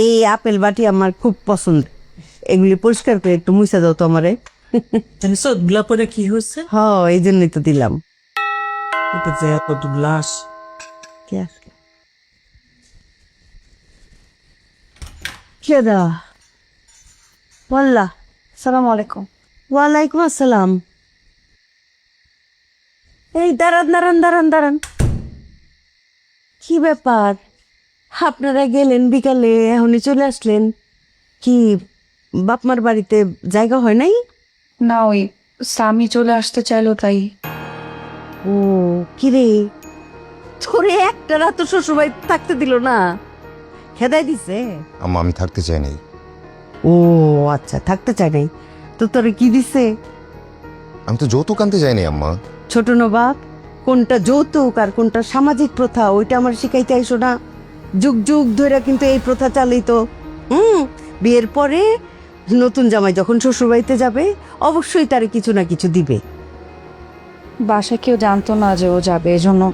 এই আপেল বাটি আমার খুব পছন্দ। এগুলি পরিষ্কার করে একটু মুছে দাও তো আমারে। জানিস পরে কি হয়েছে? হ এই জন্যই তো দিলাম। এটা যে এত গ্লাস। কে দা? সালাম আলাইকুম। ওয়ালাইকুম আসসালাম। এই দাঁড়ান দাঁড়ান দাঁড়ান দাঁড়ান। কি ব্যাপার? আপনারা গেলেন বিকালে এখনই চলে আসলেন। কি বাপমার বাড়িতে জায়গা হয় নাই? না ওই স্বামী চলে আসতে চাইলো তাই। ও কিরে? তোরে একটা রাত শ্বশুরবাড়ি থাকতে দিল না। খেদাই দিছে? আম্মা আমি থাকতে চাই নাই। ও আচ্ছা থাকতে চাই নাই। তো তোরে কি দিছে? আমি তো যৌতুক আনতে যাই নাই আম্মা। ছোট নবাব কোনটা যৌতুক আর কোনটা সামাজিক প্রথা ওইটা আমার শিখাইতে আইসো না। যুগ যুগ ধরে কিন্তু এই প্রথা চালিত। হুম বিয়ের পরে নতুন জামাই যখন শ্বশুরবাড়িতে যাবে অবশ্যই তারে কিছু না কিছু দিবে। বাসায় কেউ জানতো না যে ও যাবে এজন্য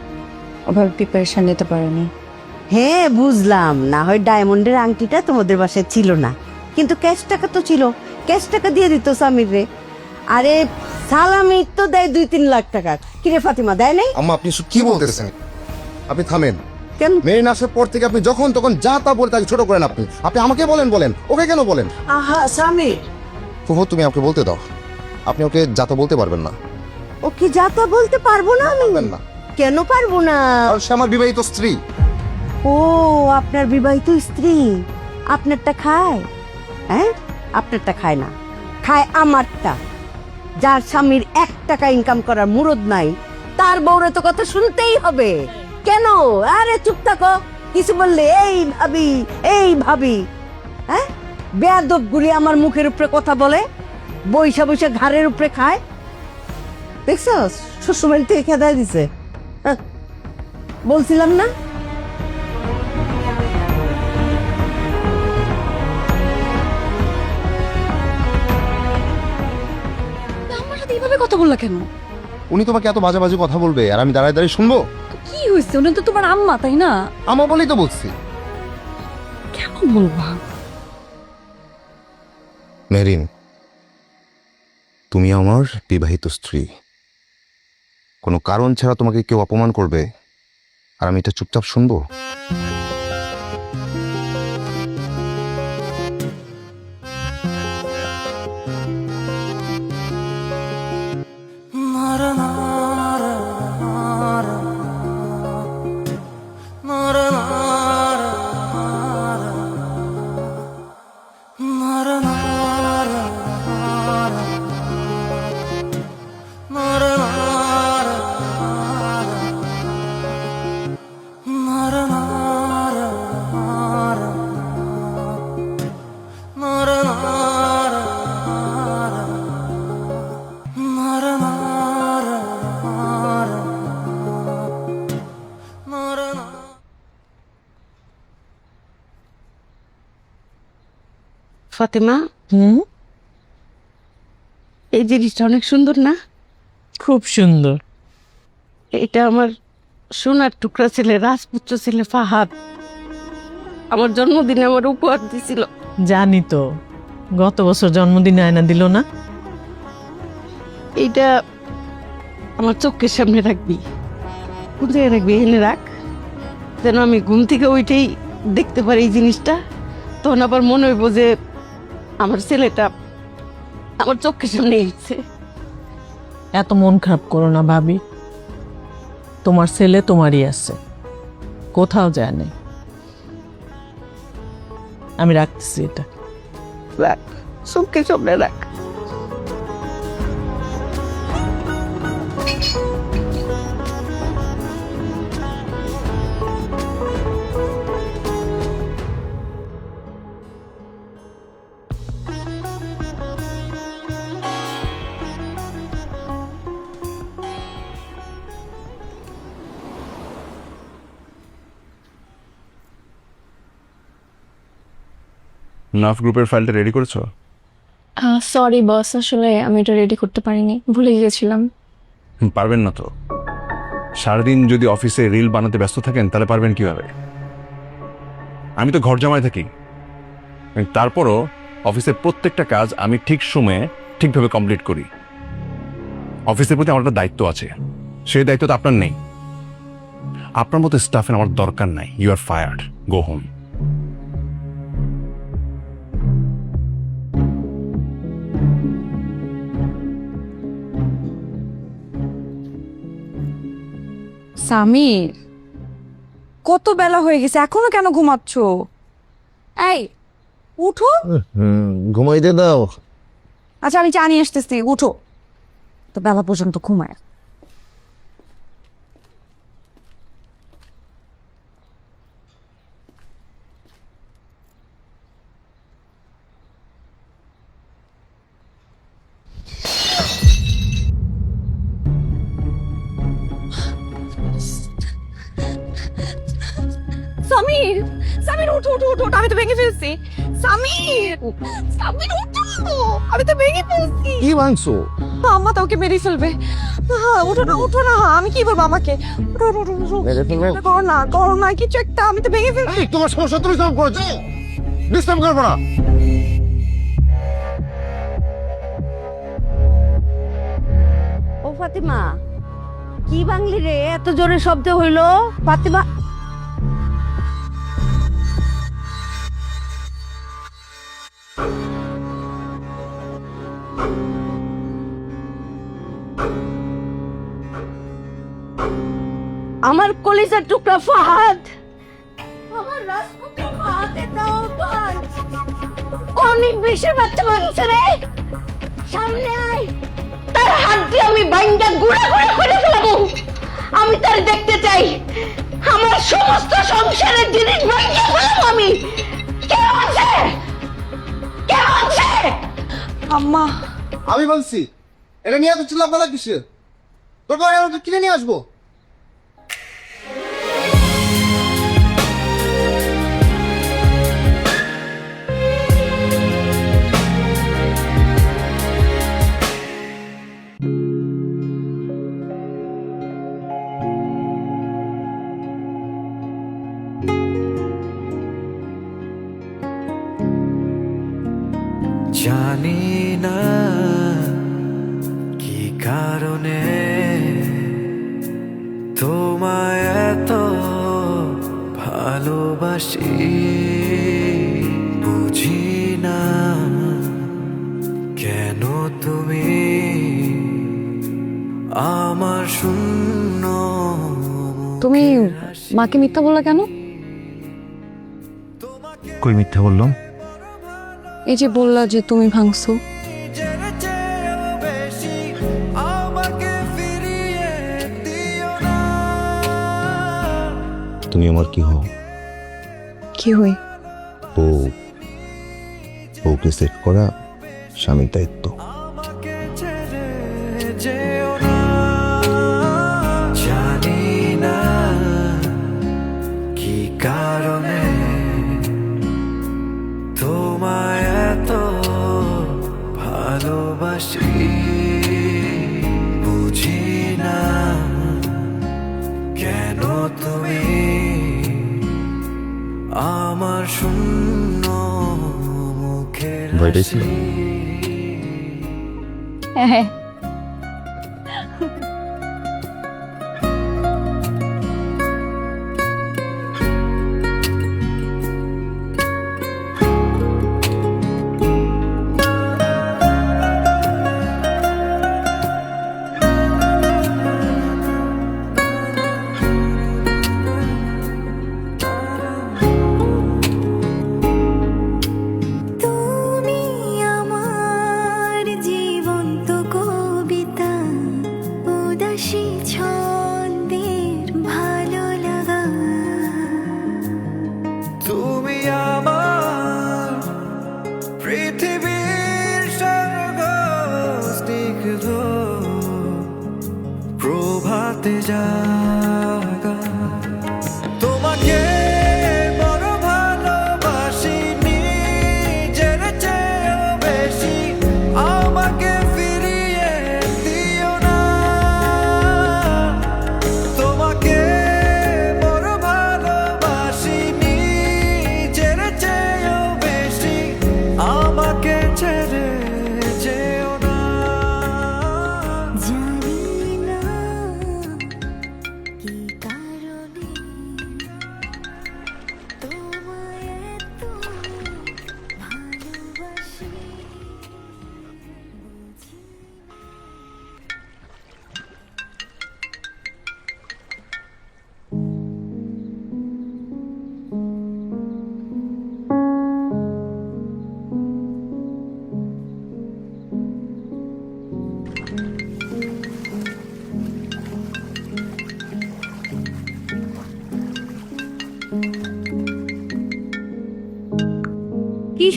ওভাবে প্রিপারেশন নিতে পারেনি। হ্যাঁ বুঝলাম। না হয় ডায়মন্ডের আংটিটা তোমাদের বাসায় ছিল না। কিন্তু ক্যাশ টাকা তো ছিল। ক্যাশ টাকা দিয়ে দিত সামির রে। আরে সালামি তো দেয় দুই তিন লাখ টাকা। কিরে ফাতিমা দেয় নাই? আম্মা আপনি কি বলতেছেন? আপনি থামেন। কেন মেরিন আসার পর থেকে আপনি যখন তখন যা তা বলে তাকে ছোট করেন আপনি। আপনি আমাকে বলেন বলেন। ওকে কেন বলেন? আহা স্বামী। ফুফু তুমি আমাকে বলতে দাও। আপনি ওকে যা তা বলতে পারবেন না। ও কি যাতা বলতে পারব না আমি? পারবেন না। কেন পারব না? কারণ সে আমার বিবাহিত স্ত্রী। ও আপনার বিবাহিত স্ত্রী। আপনারটা খায়? হ্যাঁ? আপনারটা খায় না। খায় আমারটা। যার স্বামীর এক টাকা ইনকাম করার মুরদ নাই তার বউরে তো কথা শুনতেই হবে। কেন? আরে চুপ থাকো। কিছু বললে এই ভাবি এই ভাবি। হ্যাঁ? বেয়াদব গুলি আমার মুখের উপরে কথা বলে বৈশা বৈশা ঘাড়ের উপরে খায়। দেখছ? শ্বশুরবাড়ি থেকে খেদায় দিছে। হ্যাঁ, বলছিলাম না? আমার সাথে এইভাবে কথা বললা কেন? উনি তোমাকে এত বাজে বাজে কথা বলবে আর আমি দাঁড়ায় দাঁড়িয়ে শুনব? হয়েছে? উনি তো তোমার আম্মা তাই না? আমা বলেই তো বলছি। কেন বলবা? মেরিন তুমি আমার বিবাহিত স্ত্রী। কোনো কারণ ছাড়া তোমাকে কেউ অপমান করবে আর আমি এটা চুপচাপ শুনব? ফাতেমা? হুম? এই জিনিসটা অনেক সুন্দর না? খুব সুন্দর। এটা আমার সোনার টুকরা ছেলে রাজপুত্র ছেলে ফাহাদ। আমার জন্মদিনে আমার উপহার দিছিল। জানি তো। গত বছর জন্মদিনে আয়না দিল না। এইটা আমার চোখের সামনে রাখবি। কোন জায়গায় রাখবি এনে রাখ। যেন আমি ঘুম থেকে ওইটাই দেখতে পারি এই জিনিসটা। তখন আবার মনে হইব যে আমার ছেলেটা আমার চোখের সামনে এসেছে। এত মন খারাপ করো না ভাবি। তোমার ছেলে তোমারই আছে। কোথাও যায় নাই। আমি রাখতেছি এটা। রাখ চোখের সামনে রাখ। নাফ গ্রুপের ফাইলটা রেডি করেছ? সরি বস আসলে আমি এটা রেডি করতে পারিনি। ভুলে গিয়েছিলাম। পারবেন না তো। সারাদিন যদি অফিসে রিল বানাতে ব্যস্ত থাকেন তাহলে পারবেন কীভাবে? আমি তো ঘর জামায় থাকি। তারপরও অফিসের প্রত্যেকটা কাজ আমি ঠিক সময়ে ঠিকভাবে কমপ্লিট করি। অফিসের প্রতি আমার একটা দায়িত্ব আছে। সেই দায়িত্ব তো আপনার নেই। আপনার মতো স্টাফের আমার দরকার নাই। You are fired go home Samir কত বেলা হয়ে গেছে এখনও কেন ঘুমাচ্ছ? এই উঠো। ঘুমাইতে দাও। আচ্ছা আমি চা নিয়ে আসতেছি উঠো। তো বেলা পর্যন্ত ঘুমায়। সামির সামির উঠো উঠো উঠো আমি তো ভেঙে ফেলছি। সামির সামির উঠো আমি তো ভেঙে ফেলছি। কি ভাঙছো? আম্মা তো ওকে মেরে ফেলবে। উঠো না উঠো না আমি কি বলব আমাকে? উঠো উঠো উঠো, উঠো মেরে ফেলবে? করো না করো না কিছু একটা আমি তো ভেঙে ফেলছি। তোমার সমস্যা তুমি সলভ করেছ ডিস্টার্ব করব না। ও ফাতিমা কি বাংলি রে? এত জোরে শব্দ হইল। ফাতিমা আমার কলিজার টুকরা ফাহাদ। আমার রাজপুত্র ফাহাদের দাও পাঁচ অনেক বেশি বাচ্চা মানুষ রে। সামনে আয়। তার হাত দিয়ে আমি বাইন্দা গুড়া গুড়া করে ফেলাবো। আমি তার দেখতে চাই। আমার সমস্ত সংসারের জিনিস বাইন্দা ফেলাবো আমি। কে আছে? কে আছে? আম্মা। আমি বলছি এটা নিয়ে তো চিল্লা পালা কিসে তোর কিনে নিয়ে আসব? ভালোবাসি বুঝি না কেন তুমি আমার শূন্য তুমি মাকে মিথ্যা বললা কেন? কই মিথ্যা বললাম এই যে বললা যে তুমি ভাঙছো। তুমি আমার কি হও? কি হই বউ বউকে সেট করা স্বামীর দায়িত্ব। মুখের ভয় ছিল? হ্যাঁ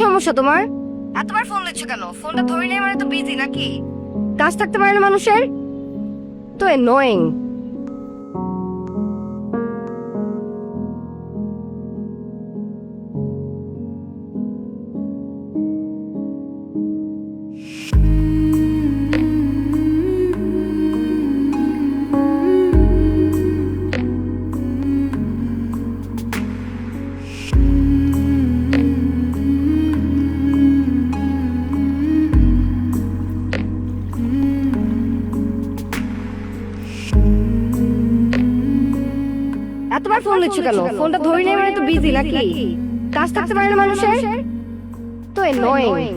সমস্যা তোমার? এতবার ফোন দিচ্ছ কেন? ফোনটা ধরে নেই মানে তো বিজি নাকি? কাজ থাকতে পারে না মানুষের? তো এনোয়িং এতবার ফোন দিচ্ছ কেন? ফোনটা ধরে নেই মানে তো বিজি নাকি? কাজ থাকতে পারে না মানুষের? তো এনোয়িং